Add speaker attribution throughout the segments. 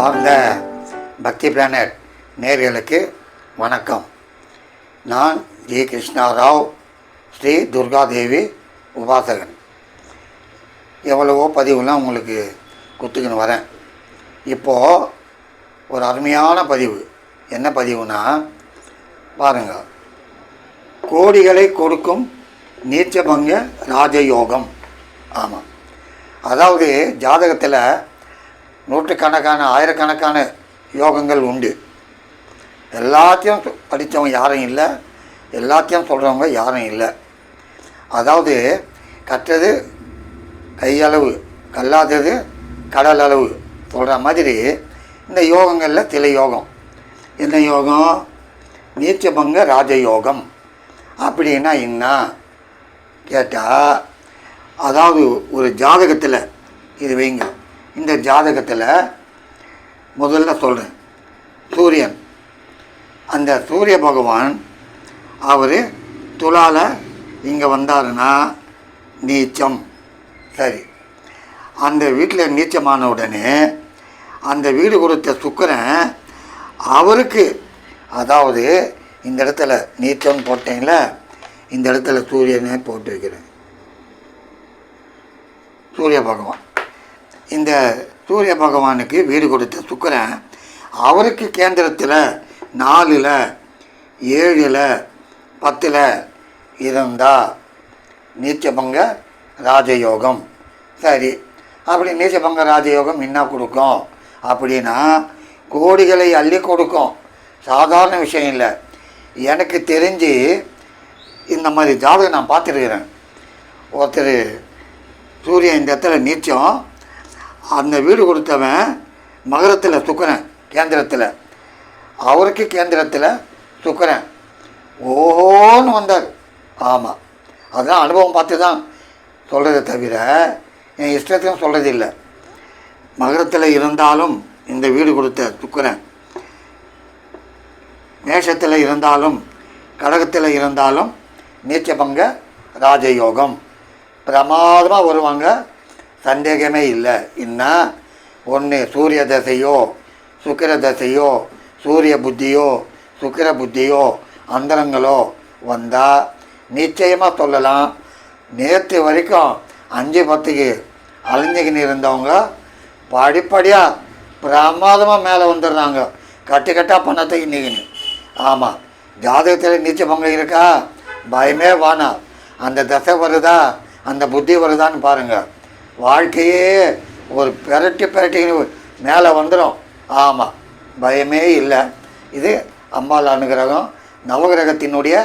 Speaker 1: அன்பார்ந்த பக்தி பிளானட் நேர்களுக்கு வணக்கம். நான் ஜி. கிருஷ்ணாராவ் ஸ்ரீ துர்காதேவி உபாசகன். எவ்வளவோ பதிவுலாம் உங்களுக்கு கொடுத்துக்கின்னு வரேன். இப்போது ஒரு அருமையான பதிவு. என்ன பதிவுனா பாருங்கள் கோடிகளை கொடுக்கும் நீச்சபங்க ராஜயோகம். ஆமாம் அதாவது ஜாதகத்தில் நூற்றுக்கணக்கான ஆயிரக்கணக்கான யோகங்கள் உண்டு. எல்லாத்தையும் படித்தவங்க யாரும் இல்லை. எல்லாத்தையும் சொல்கிறவங்க யாரும் இல்லை. அதாவது கற்றது கையளவு கல்லாதது கடல் அளவு சொல்கிற மாதிரி இந்த யோகங்களில் சில யோகம். என்ன யோகம்? நீச்சபங்க ராஜயோகம். அப்படின்னா என்ன? கேட்டால் அதாவது ஒரு ஜாதகத்தில் இது வைங்க. இந்த ஜாதகத்தில் முதல்ல சொல்கிறேன் சூரியன். அந்த சூரிய பகவான் அவர் துளால் இங்கே வந்தாருன்னா நீச்சம். சரி. அந்த வீட்டில் நீச்சமான உடனே அந்த வீடு கொடுத்த சுக்கரன் அவருக்கு அதாவது இந்த இடத்துல நீச்சம் போட்டீங்கள இந்த இடத்துல சூரியனே போட்டு வைக்கிறேன் சூரிய பகவான். இந்த சூரிய பகவானுக்கு வீடு கொடுத்த சுக்கரன் அவருக்கு கேந்திரத்தில் நாலில் ஏழில் பத்தில் இருந்தால் நீச்சபங்க ராஜயோகம். சரி அப்படி நீச்சபங்க ராஜயோகம் என்ன கொடுக்கும்? அப்படின்னா கோடிகளை அள்ளி கொடுக்கும். சாதாரண விஷயம் இல்லை. எனக்கு தெரிஞ்சு இந்த மாதிரி ஜாதகம் நான் பார்த்துருக்குறேன். ஒருத்தர் சூரியன் இந்த இடத்துல நீச்சம் அந்த வீடு கொடுத்தவன் மகரத்தில் சுக்கரன் கேந்திரத்தில். அவருக்கு கேந்திரத்தில் சுக்கரன். ஓஹோன்னு வந்தார். ஆமாம் அதுதான் அனுபவம் பார்த்து தான் சொல்கிறத தவிர என் இஷ்டத்தையும் சொல்கிறதில்லை மகரத்தில் இருந்தாலும் இந்த வீடு கொடுத்த சுக்கரன். மேஷத்தில் இருந்தாலும் கடகத்தில் இருந்தாலும் நீச்சபங்க ராஜயோகம். பிரமாதமாக வருவாங்க. சந்தேகமே இல்லை. என்ன ஒன்று சூரிய தசையோ சுக்கிர தசையோ சூரிய புத்தியோ சுக்கிர புத்தியோ அந்தரங்களோ வந்தால் நிச்சயமாக சொல்லலாம். நேற்று வரைக்கும் அஞ்சு பத்துக்கு அலைஞ்சிக்கின்னு இருந்தவங்க படிப்படியாக பிரமாதமாக மேலே வந்துடுறாங்க. கட்டு கட்டாக பணத்தை இன்னைக்குன்னு. ஆமாம் ஜாதகத்தில் நீச்ச பங்கம் இருக்கா? பயமே வானா. அந்த தசை வருதா? அந்த புத்தி வருதான்னு பாருங்கள் வாழ்க்கையே ஒரு பெரட்டி பெரட்டி மேலே வந்துடும் ஆமாம் பயமே இல்லை. இது அம்பாள் அனுகிரகம் நவகிரகத்தினுடைய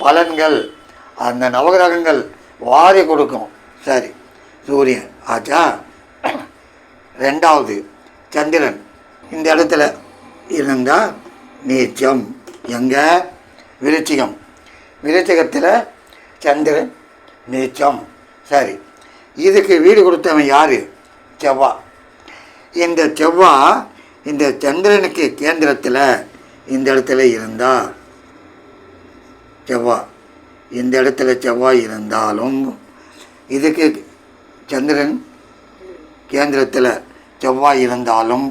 Speaker 1: பலன்கள். அந்த நவகிரகங்கள் வாரி கொடுக்கும். சரி சூரியன் ஆச்சா? ரெண்டாவது சந்திரன். இந்த இடத்துல இருந்தால் நீச்சம். எங்கே? விருச்சிகம். விருச்சிகத்தில் சந்திரன் நீச்சம். சரி இதுக்கு வீடு கொடுத்தவன் யார்? செவ்வா. இந்த செவ்வா இந்த சந்திரனுக்கு கேந்திரத்தில் இந்த இடத்துல இருந்தா செவ்வா. இந்த இடத்துல செவ்வாய் இருந்தாலும் இதுக்கு சந்திரன் கேந்திரத்தில் செவ்வாய் இருந்தாலும்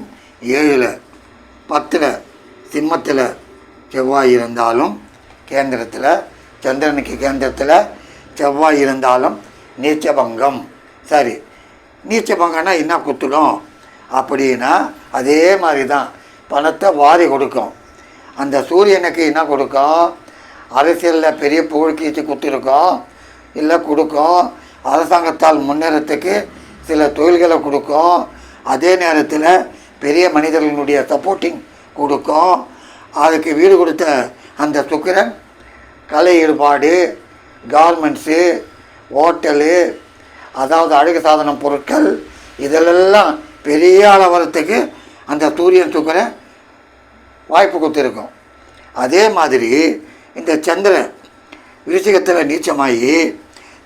Speaker 1: ஏழில் பத்தில் சிம்மத்தில் செவ்வாய் இருந்தாலும் கேந்திரத்தில் சந்திரனுக்கு கேந்திரத்தில் செவ்வாய் இருந்தாலும் நீச்சபங்கம் சரி. நீச்சபங்கன்னா என்ன குத்துடும்? அப்படின்னா அதே மாதிரி தான் பணத்தை வாரி கொடுக்கும். அந்த சூரியனுக்கு என்ன கொடுக்கும்? அரசியலில் பெரிய புகழ்கீச்சு கொடுத்துருக்கோம் இல்லை கொடுக்கும். அரசாங்கத்தால் முன்னேறத்துக்கு சில தொழில்களை கொடுக்கும். அதே நேரத்தில் பெரிய மனிதர்களுடைய சப்போர்ட்டிங் கொடுக்கும். அதுக்கு வீடு கொடுத்த அந்த சுக்கிரன் கலை ஈடுபாடு கார்மெண்ட்ஸு ஹோட்டலு அதாவது அழகு சாதனம் பொருட்கள் இதிலெல்லாம் பெரிய ஆள் வரத்துக்கு அந்த சூரியன் சுக்கிரன் வாய்ப்பு கொடுத்துருக்கும். அதே மாதிரி இந்த சந்திரன் விருச்சிகத்தில் நீச்சமாகி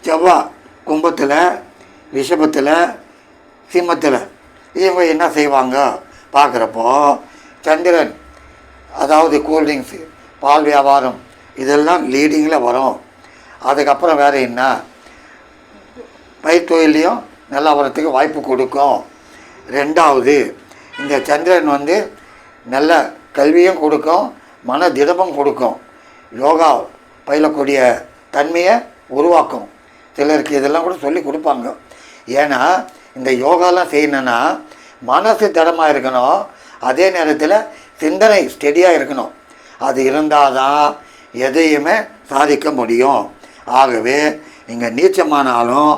Speaker 1: செவ்வாய் கும்பத்தில் ரிஷபத்தில் சிம்மத்தில் இவங்க என்ன செய்வாங்க? பார்க்குறப்போ சந்திரன் அதாவது கூல்ட்ரிங்க்ஸு பால் வியாபாரம் இதெல்லாம் லீடிங்கில் வரும். அதுக்கப்புறம் வேறு என்ன? பயிர் தொழிலையும் நல்லா வரத்துக்கு வாய்ப்பு கொடுக்கும். ரெண்டாவது இந்த சந்திரன் வந்து நல்ல கல்வியும் கொடுக்கும் மன திடமும் கொடுக்கும். யோகா பயிலக்கூடிய தன்மையை உருவாக்கும். சிலருக்கு இதெல்லாம் கூட சொல்லி கொடுப்பாங்க. ஏன்னா இந்த யோகாலாம் செய்யணுன்னா மனசு திடமாக இருக்கணும். அதே நேரத்தில் சிந்தனை ஸ்டெடியாக இருக்கணும். அது இருந்தால் தான் எதையுமே சாதிக்க முடியும். ஆகவே நீங்கள் நீச்சமானாலும்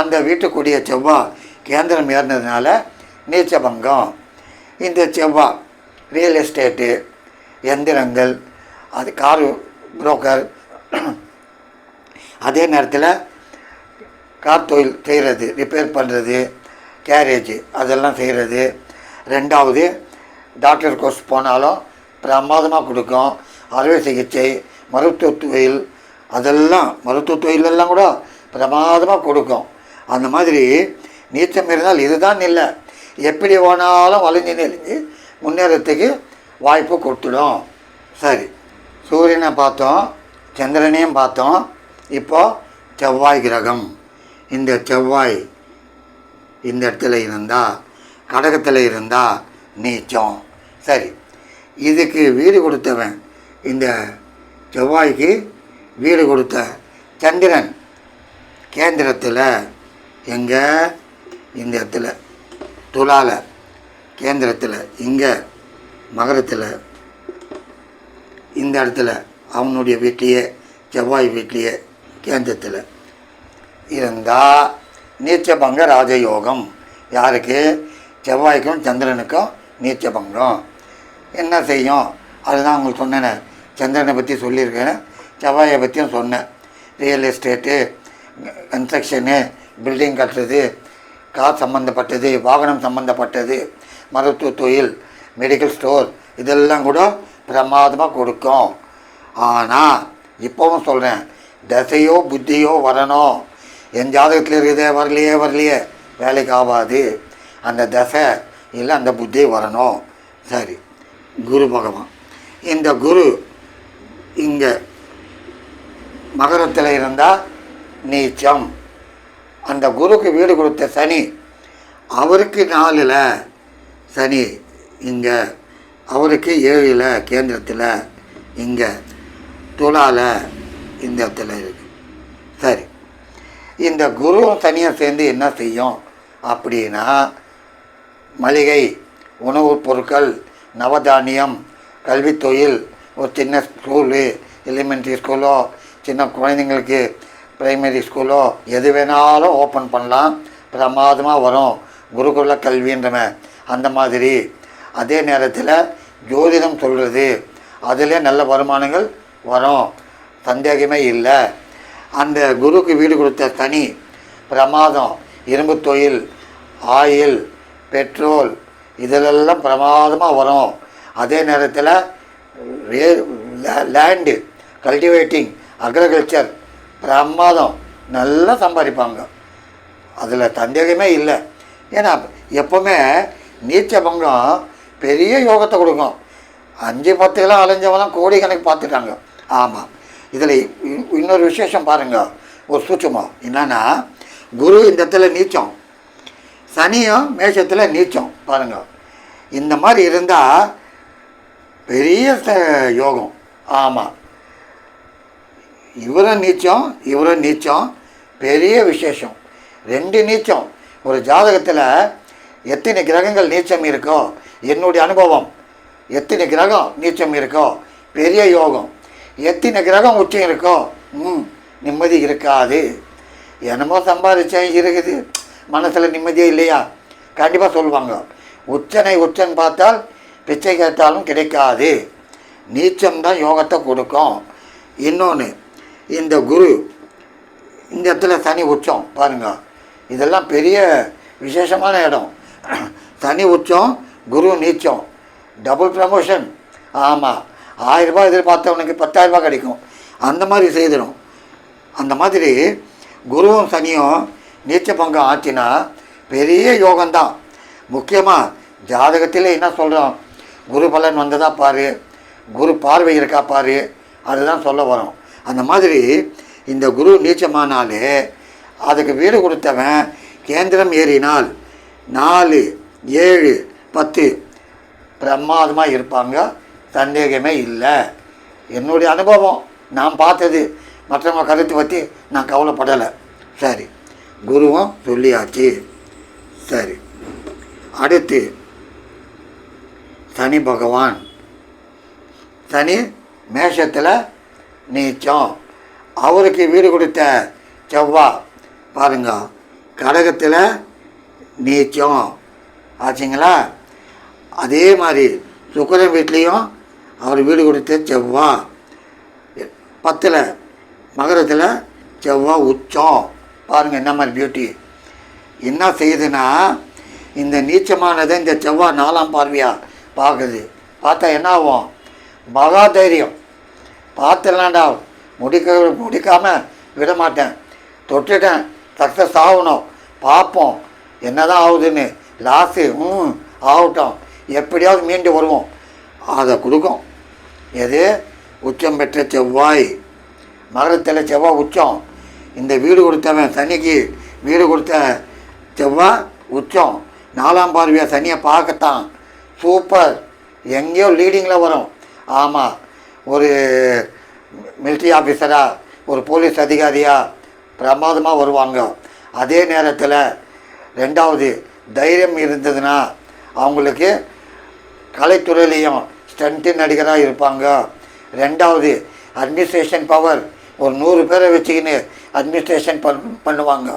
Speaker 1: அந்த வீட்டுக்குடிய செவ்வாய் கேந்திரம் ஏறினதுனால நீச்சபங்கம் இந்த செவ்வாய் ரியல் எஸ்டேட்டு எந்திரங்கள் அது கார் புரோக்கர் அதே நேரத்தில் கார் தொழில் செய்கிறது ரிப்பேர் பண்ணுறது கேரேஜ் அதெல்லாம் செய்கிறது ரெண்டாவது டாக்டர் கோர்ஸ் போனாலும் பிரமாதமாக கொடுக்கும். அறுவை சிகிச்சை மருத்துவ தொழில் அதெல்லாம் மருத்துவ தொழிலெல்லாம் கூட பிரமாதமாக கொடுக்கும். அந்த மாதிரி நீச்சம் இருந்தால் இதுதான் இல்லை எப்படி வேணாலும் வளைஞ்சு நெளிஞ்சு முன்னேறத்துக்கு வாய்ப்பு கொடுத்துடும். சரி. சூரியனை பார்த்தோம் சந்திரனையும் பார்த்தோம். இப்போ செவ்வாய் கிரகம். இந்த செவ்வாய் இந்த இடத்துல இருந்தால் கடகத்தில் இருந்தால் நீச்சம். சரி. இதுக்கு வீடு கொடுத்தவன் இந்த செவ்வாய்க்கு வீடு கொடுத்த சந்திரன் கேந்திரத்தில் எங்கே? இந்த இடத்துல. துலாவில் கேந்திரத்தில் இங்கே மகரத்தில். இந்த இடத்துல அவனுடைய வீட்லேயே செவ்வாய் வீட்லேயே கேந்திரத்தில். இருந்தால் நீச்சபங்க ராஜயோகம். யாருக்கு? செவ்வாய்க்கும் சந்திரனுக்கும் நீச்சபங்கம். என்ன செய்யும்? அதுதான் உங்களுக்கு சொன்னேனே. சந்திரனை பற்றி சொல்லியிருக்கேன். செவ்வாயை பற்றியும் சொன்னேன். ரியல் எஸ்டேட்டு கன்ஸ்ட்ரக்ஷனு பில்டிங் கட்டுறது கார் சம்மந்தப்பட்டது வாகனம் சம்மந்தப்பட்டது மருத்துவ தொழில் மெடிக்கல் ஸ்டோர் இதெல்லாம் கூட பிரமாதமாக கொடுக்கும். ஆனால் இப்போவும் சொல்கிறேன் தசையோ புத்தியோ வரணும். என் ஜாதகத்தில் இருக்கிறதே வரலையே வரலையே வேலைக்கு ஆகாது. அந்த தசை இல்லை அந்த புத்தி வரணும். சரி குரு பகவான். இந்த குரு இங்கே மகரத்தில் இருந்தால் நீச்சம். அந்த குருக்கு வீடு கொடுத்த சனி அவருக்கு நாலில் சனி இங்கே அவருக்கு ஏழில் கேந்திரத்தில் இங்கே துலால இந்த இடத்துல இருக்கு. சரி. இந்த குருவும் சனியும் சேர்ந்து என்ன செய்யும் அப்படின்னா மளிகை உணவுப் பொருட்கள் நவதானியம் கல்வித்தொழில் ஒரு சின்ன ஸ்கூலு எலிமெண்ட்ரி ஸ்கூலோ சின்ன குழந்தைங்களுக்கு ப்ரைமரி ஸ்கூலோ எது வேணாலும் ஓப்பன் பண்ணலாம். பிரமாதமாக வரும். குருகுல கல்வின்றன அந்த மாதிரி. அதே நேரத்தில் ஜோதிடம் சொல்கிறது அதிலே நல்ல வருமானங்கள் வரும். சந்தேகமே இல்லை. அந்த குருக்கு வீடு கொடுத்த தனி பிரமாதம். இரும்பு தொழில் ஆயில் பெட்ரோல் இதிலெல்லாம் பிரமாதமாக வரும். அதே நேரத்தில் லே லேண்டு கல்டிவேட்டிங் அக்ரிகல்ச்சர் பிரமாதம். நல்லா சம்பாதிப்பாங்க. அதில் சந்தேகமே இல்லை. ஏன்னா எப்போவுமே நீச்ச பங்கம் பெரிய யோகத்தை கொடுக்கும். அஞ்சு பத்துலாம் அலைஞ்சவெல்லாம் கோடிக்கணக்கு பார்த்துட்டாங்க. ஆமாம் இதில் இன்னொரு விசேஷம் பாருங்கள் ஒரு சூட்சமாக என்னென்னா குரு இந்த இடத்துல நீச்சம். சனியும் மேஷத்தில் நீச்சம். பாருங்கள் இந்த மாதிரி இருந்தால் பெரிய ச- யோகம். ஆமாம் இவரும் நீச்சம் இவரும் நீச்சம். பெரிய விசேஷம். ரெண்டு நீச்சம். ஒரு ஜாதகத்தில் எத்தனை கிரகங்கள் நீச்சம் இருக்கோ என்னுடைய அனுபவம். எத்தனை கிரகம் நீச்சம் இருக்கோ பெரிய யோகம். எத்தனை கிரகம் உச்சம் இருக்கோ ம் நிம்மதி இருக்காது. என்னமோ சம்பாதிச்சேன் இருக்குது. மனசில் நிம்மதியே இல்லையா? கண்டிப்பாக சொல்லுவாங்க. உச்சனை உச்சன் பார்த்தால் பிச்சை கேட்டாலும் கிடைக்காது. நீச்சம் தான் யோகத்தை கொடுக்கும். இன்னொன்று இந்த குரு இந்த இடத்துல சனி உச்சம் பாருங்கள் இதெல்லாம் பெரிய விசேஷமான இடம். சனி உச்சம் குரு நீச்சம். டபுள் ப்ரமோஷன் ஆமாம் ஆயிரரூபா எதிர்பார்த்தவனுக்கு பத்தாயிரரூபா கிடைக்கும். அந்த மாதிரி செய்திடும். அந்த மாதிரி குருவும் சனியும் நீச்ச பங்கம் ஆச்சுன்னா பெரிய யோகம்தான். முக்கியமாக ஜாதகத்தில் என்ன சொல்கிறோம் குரு பலன் வந்ததா பாரு. குரு பார்வை இருக்கா பாரு. அதுதான் சொல்ல வரோம். அந்த மாதிரி இந்த குரு நீச்சமானாலே அதுக்கு வீடு கொடுத்தவன் கேந்திரம் ஏறினால் நாலு ஏழு பத்து பிரமாதமாக இருப்பாங்க. சந்தேகமே இல்லை. என்னுடைய அனுபவம் நான் பார்த்தது. மற்றவங்க கருத்து பற்றி நான் கவலைப்படலை. சரி. குருவும் சொல்லியாச்சு. சரி. அடுத்து சனி பகவான். சனி மேஷத்தில் நீச்சம். அவருக்கு வீடு கொடுத்த செவ்வா பாருங்க கடகத்தில் நீச்சம். ஆச்சுங்களா? அதே மாதிரி சுக்கரன் வீட்லேயும் அவர் வீடு கொடுத்த செவ்வா. பத்தில் மகரத்தில் செவ்வா உச்சம். பாருங்கள் என்ன மாதிரி பியூட்டி என்ன செய்யுதுன்னா இந்த நீச்சமானதை இந்த செவ்வாய் நாலாம் பார்வையாக பார்க்குது. பார்த்தா என்ன ஆகும்? மகா தைரியம். பார்த்துடலாண்டா முடிக்க முடிக்காமல் விட மாட்டேன் தொட்டுட்டேன். சக்ஸஸ் ஆகணும். பார்ப்போம். என்னதான் ஆகுதுன்னு. லாஸு ம் ஆகட்டும். எப்படியாவது மீண்டு வருவோம். அதை கொடுக்கும். எது? உச்சம் பெற்ற செவ்வாய். மகரத்தில் செவ்வாய் உச்சம். இந்த வீடு கொடுத்தவன் சனிக்கு வீடு கொடுத்த செவ்வாய் உச்சம். நாலாம் பார்வையாக சனியை பார்க்கத்தான். சூப்பர். எங்கேயோ லீடிங்கில் வரும். ஆமாம் ஒரு மிலிட்ரி ஆஃபீஸராக ஒரு போலீஸ் அதிகாரியாக பிரமாதமாக வருவாங்க. அதே நேரத்தில் ரெண்டாவது தைரியம் இருந்ததுன்னா அவங்களுக்கு கலைத்துறையிலையும் ஸ்டண்ட்டு நடிகராக இருப்பாங்க. ரெண்டாவது அட்மினிஸ்ட்ரேஷன் பவர் ஒரு நூறு பேரை வச்சுக்கின்னு அட்மினிஸ்ட்ரேஷன் பண் பண்ணுவாங்க.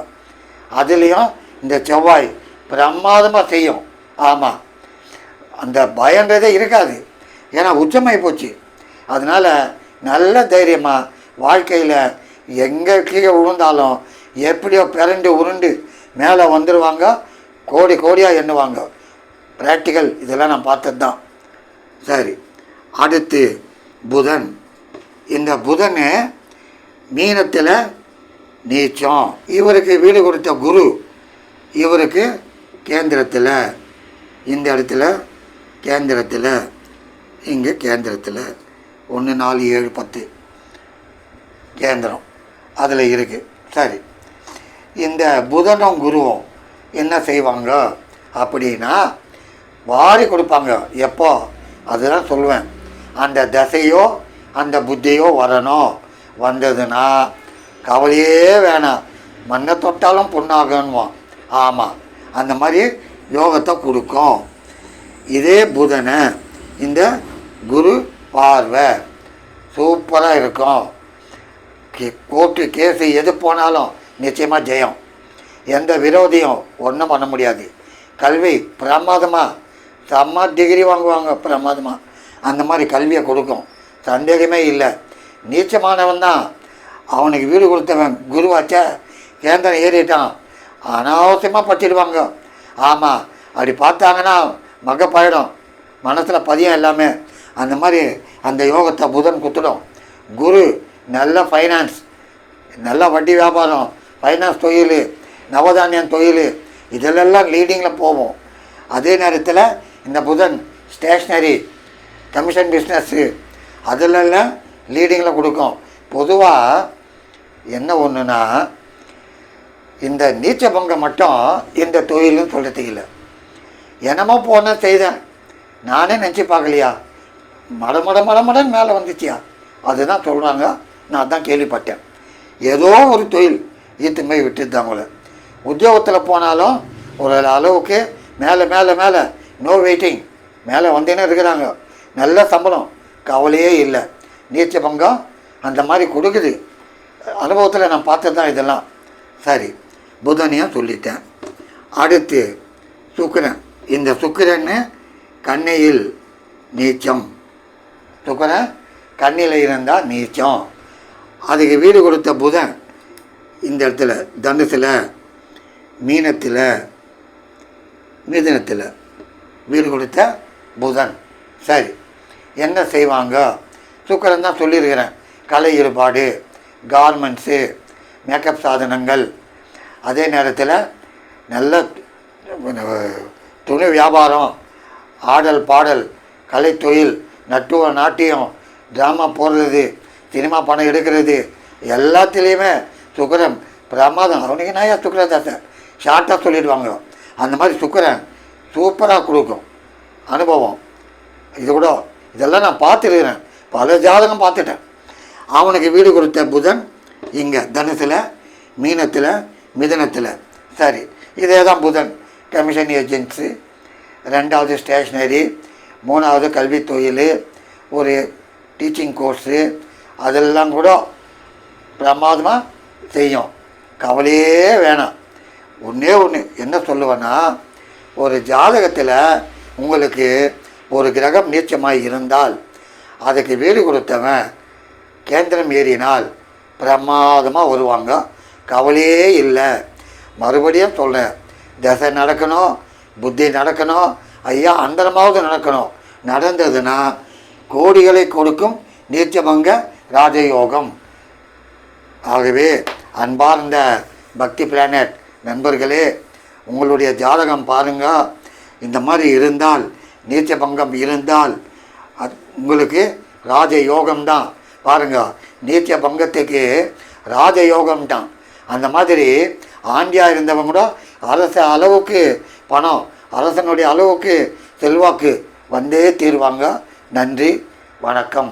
Speaker 1: அதுலேயும் இந்த செவ்வாய் பிரமாதமாக செய்யும். ஆமாம் அந்த பயன்றதே இருக்காது. ஏன்னா உச்சமாகி போச்சு. அதனால் நல்ல தைரியமாக வாழ்க்கையில் எங்கே கீழே விழுந்தாலும் எப்படியோ பிறண்டு உருண்டு மேலே வந்துடுவாங்க கோடி கோடியாக எண்ணுவாங்க. ப்ராக்டிக்கல் இதெல்லாம் நான் பார்த்தது தான் சரி அடுத்து புதன். இந்த புதன் மீனத்தில் நீச்சம். இவருக்கு வீடு கொடுத்த குரு இவருக்கு கேந்திரத்தில். இந்த இடத்துல கேந்திரத்தில் இங்கே கேந்திரத்தில். ஒன்று நாலு ஏழு பத்து. கேந்திரம். அதில் இருக்குது சரி. இந்த புதனும் குருவும் என்ன செய்வாங்க அப்படின்னா வாரி கொடுப்பாங்க. எப்போ? அதுதான் சொல்லுவேன். அந்த தசையோ அந்த புத்தியோ வரணும். வந்ததுன்னா கவலையே வேணாம். மண்ணை தொட்டாலும் பொண்ணாகணுவான் ஆமாம் அந்த மாதிரி யோகத்தை கொடுக்கும். இதே புதனை இந்த குரு பார்வை சூப்பராக இருக்கும். கே- கோர்ட்டு கேஸு எது போனாலும் நிச்சயமாக ஜெயம். எந்த விரோதியும் ஒன்றும் பண்ண முடியாது. கல்வி பிரமாதமாக செம்ம டிகிரி வாங்குவாங்க பிரமாதமாக அந்த மாதிரி கல்வியை கொடுக்கும். சந்தேகமே இல்லை. நீச்சமானவன் தான். அவனுக்கு வீடு கொடுத்தவன் குருவாச்ச. கேந்திரம் ஏறிட்டான். அனாவசியமாக படிச்சிடுவாங்க ஆமாம் அப்படி பார்த்தாங்கன்னா மகப்பாயிடும். மனசில் பதியம் எல்லாமே அந்த மாதிரி அந்த யோகத்தை புதன் குத்துடும் குரு நல்ல ஃபைனான்ஸ் நல்ல வட்டி வியாபாரம் ஃபைனான்ஸ் தொழில் நவதானியம் தொழில் இதிலெல்லாம் லீடிங்கில் போவோம் அதே நேரத்தில் இந்த புதன் ஸ்டேஷ்னரி கமிஷன் பிஸ்னஸ்ஸு அதிலெல்லாம் லீடிங்கில் கொடுக்கும். பொதுவாக என்ன ஒன்றுனா இந்த நீச்ச பங்கம் மட்டும் இந்த தொழில்னு சொல்கிறதுக்கு இல்லை. என்னமோ போனால் செய்தேன். நானே நினச்சி பார்க்கலையா? மட மட மட மடன் மேலே வந்துச்சியா? அதுதான் சொல்கிறாங்க நான் தான் கேள்விப்பட்டேன். ஏதோ ஒரு தொழில் ஈத்து போய் உத்தியோகத்தில் போனாலும் ஒரு அளவுக்கு மேலே மேலே மேலே நோ வெயிட்டிங் மேலே வந்தேனே இருக்கிறாங்க. நல்ல சம்பளம். கவலையே இல்லை. நீச்ச பங்கம் அந்த மாதிரி கொடுக்குது. அனுபவத்தில் நான் பார்த்தது தான் இதெல்லாம். சரி புதனையும் சொல்லிட்டேன். அடுத்து சுக்கிரன். இந்த சுக்கிரன்னு கண்ணையில் நீச்சம். சுக்கிரன் கண்ணில் இருந்தால் நீச்சம். அதுக்கு வீடு கொடுத்த புதன் இந்த இடத்துல தனுசில் மீனத்தில் மிதுனத்தில் வீடு கொடுத்த புதன். சரி. என்ன செய்வாங்க? சுக்கரன் தான் சொல்லியிருக்கிறேன். கலை ஈடுபாடு கார்மெண்ட்ஸு மேக்கப் சாதனங்கள். அதே நேரத்தில் நல்ல துணி வியாபாரம் ஆடல் பாடல் கலைத்தொழில் நட்டுவ நாட்டியம் ட்ராமா போடுறது சினிமா பணம் எடுக்கிறது எல்லாத்துலேயுமே சுக்கரன் பிரமாதம். அவனுக்கு நாயா சுக்கரன் தாசை ஷார்ட்டாக சொல்லிடுவாங்க. அந்த மாதிரி சுக்கரன் சூப்பராக கொடுக்கும். அனுபவம். இது கூட இதெல்லாம் நான் பார்த்துருக்கிறேன். பல ஜாதகம் பார்த்துட்டேன். அவனுக்கு வீடு கொடுத்த புதன் இங்கே தனுசில் மீனத்தில் மிதனத்தில். சரி இதே தான் புதன். கமிஷன் ஏஜென்சி ரெண்டாவது ஸ்டேஷ்னரி மூணாவது கல்வி தொழில் ஒரு டீச்சிங் கோர்ஸு அதெல்லாம் கூட பிரமாதமாக செய்யும். கவலையே வேணாம். ஒன்றே ஒன்று என்ன சொல்லுவேன்னா ஒரு ஜாதகத்தில் உங்களுக்கு ஒரு கிரகம் நீச்சமாக இருந்தால் அதுக்கு வீடு கொடுத்தவன் கேந்திரம் ஏறினால் பிரமாதமாக வருவாங்க. கவலையே இல்லை. மறுபடியும் சொல்கிறேன் தசை நடக்கணும் புத்தி நடக்கணும் ஐயா அந்தரமாவது நடக்கணும். நடந்ததுன்னா கோடிகளை கொடுக்கும் நீச்சபங்க ராஜயோகம். ஆகவே அன்பார்ந்த பக்தி பிளானட் நண்பர்களே உங்களுடைய ஜாதகம் பாருங்க. இந்த மாதிரி இருந்தால் நீச்ச பங்கம் இருந்தால் அது உங்களுக்கு ராஜயோகம் தான் பாருங்க நீச்ச பங்கத்துக்கு ராஜயோகம் தான் அந்த மாதிரி ஆண்டியா இருந்தவங்க கூட அரச அளவுக்கு பணம் அரசனுடைய அளவுக்கு செல்வாக்கு வந்தே தீருவாங்க. நன்றி வணக்கம்.